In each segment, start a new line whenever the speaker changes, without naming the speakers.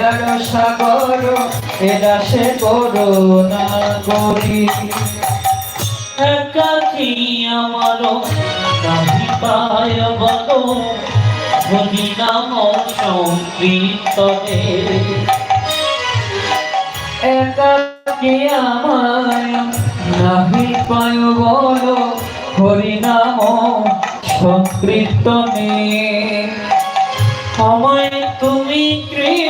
দয়ার সাগর, এ দাসে করুণা করি।
একাকি আমারও নাহি পায় বলো হরি নাম সংকীর্তনে
একাকি আমায় নাহি পায় বলো? হরিনাম সংকীর্তনে
আমায় তুমি কৃপা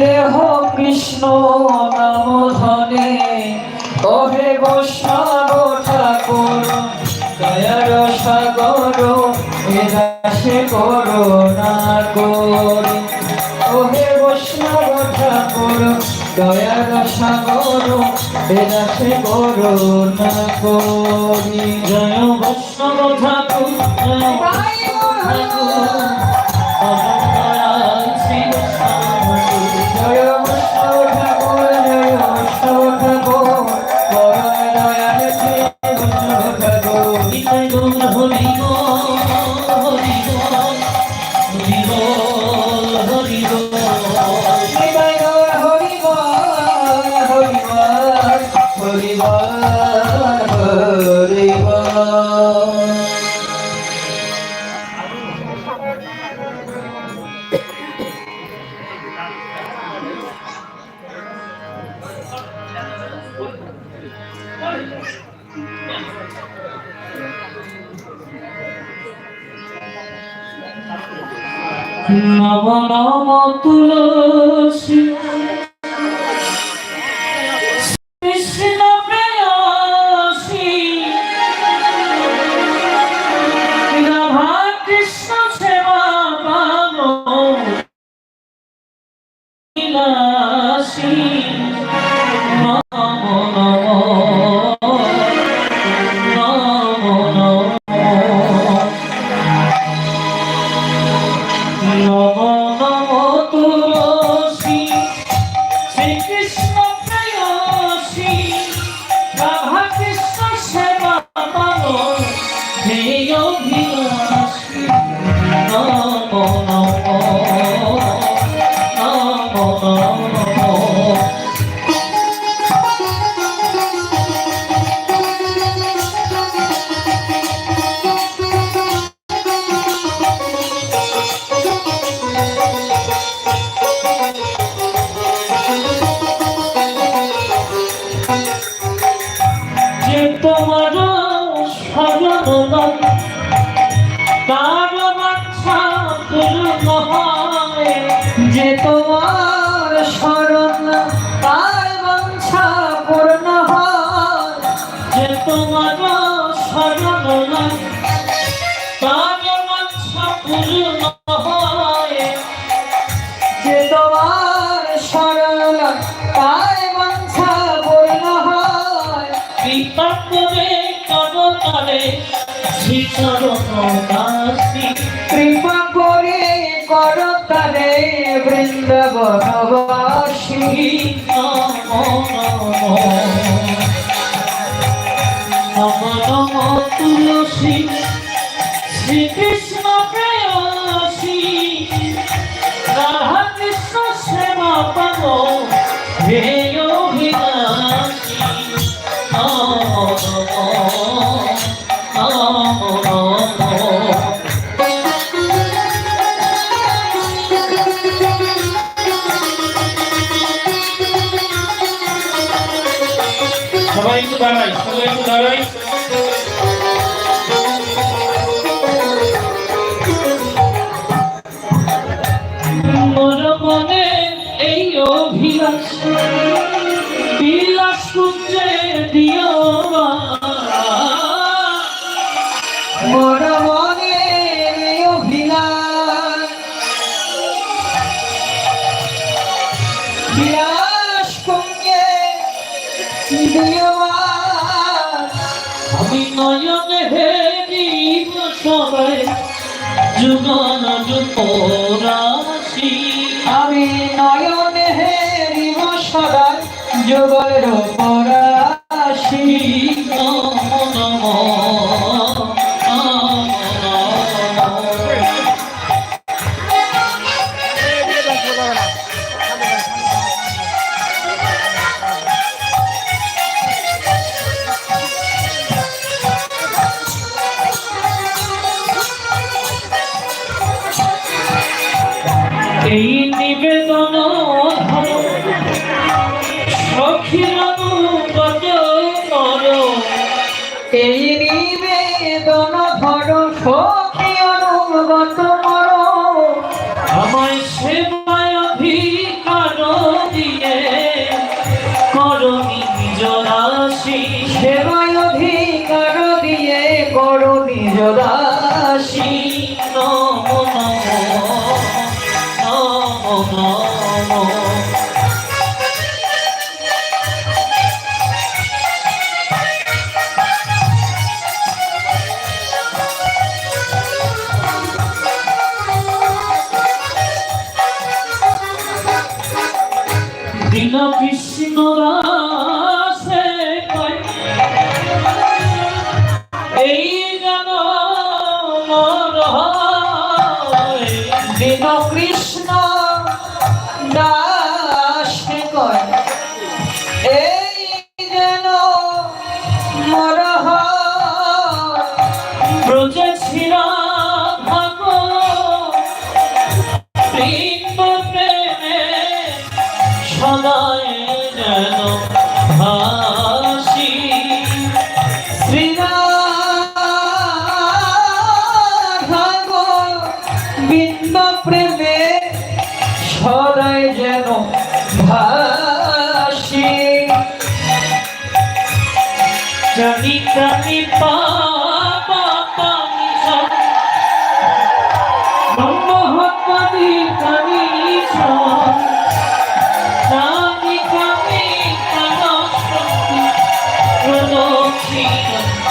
দেহ কৃষ্ণ নাম ধনে
ওহে বৈষ্ণব ঠাকুর, দয়ার সাগর, এ দাসে করুণা করি। ওহে বৈষ্ণব ঠাকুর, দয়ার সাগর, এ দাসে করুণা করি।
জয় বৈষ্ণব ঠাকুর, জয় ঠাকুর। নব নব তুলসী বিলাসী তোমার স্মরণ তার বাচ্চা পূর্ণ হয়
যে তোমার শরণ তার বাঞ্ছা পূর্ণ হয়।
যে তোমার স্মরণ করতারে শ্রীচরণ
কৃপা করে কর তারে বৃন্দাবনবাসী।
নম নম নম তুলসী শ্রীকৃষ্ণ প্রেয়সী। রাধা কৃষ্ণ সেবা পাব হে দাঁড়াই সবাই একটু দাঁড়াই। মোর মনে এই অভিলাষ বিলাস কুঞ্জে আমি নয়নে হেরিব সবাই যুগন যুপরাশি
আমি নয়নে হেরিব সদা যুগল পরাশি
নমো নমো এই নিবেদন
এই নিবেদন ধর সখী অনুগত মর।
আমায় সেবায় অধিকার দিয়ে করণি জলাশি
সেবায় অধিকার দিয়ে করো নিজ
নম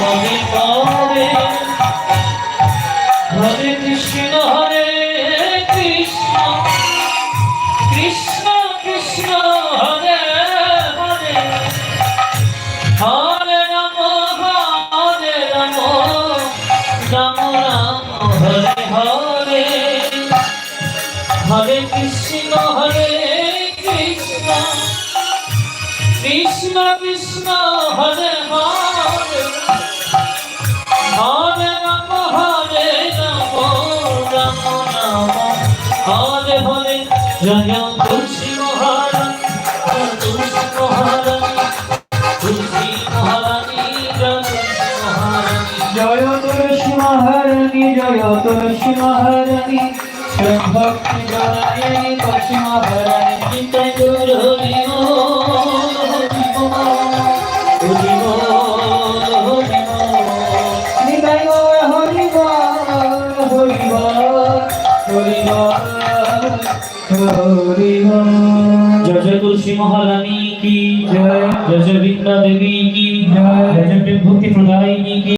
কানি কৃষ্ণ কৃষ্ণ, হরে হরে। হরে রাম হরে রাম রাম হরে হরে, জয় তুলসী মহারানী তুলসী মহারানী জয় তুলসী মহারানী।
জয় তুলসী মহারানী, জয় তুলসী মহারানী। ভক্তি জনায় তুলসী মহারানী
গৌর বল জয় জয় তুলসী মহারানী কি জয় জয় বৃন্দা দেবী কি
জয়।
জয় জয় ভক্তি প্রদায়িনী কি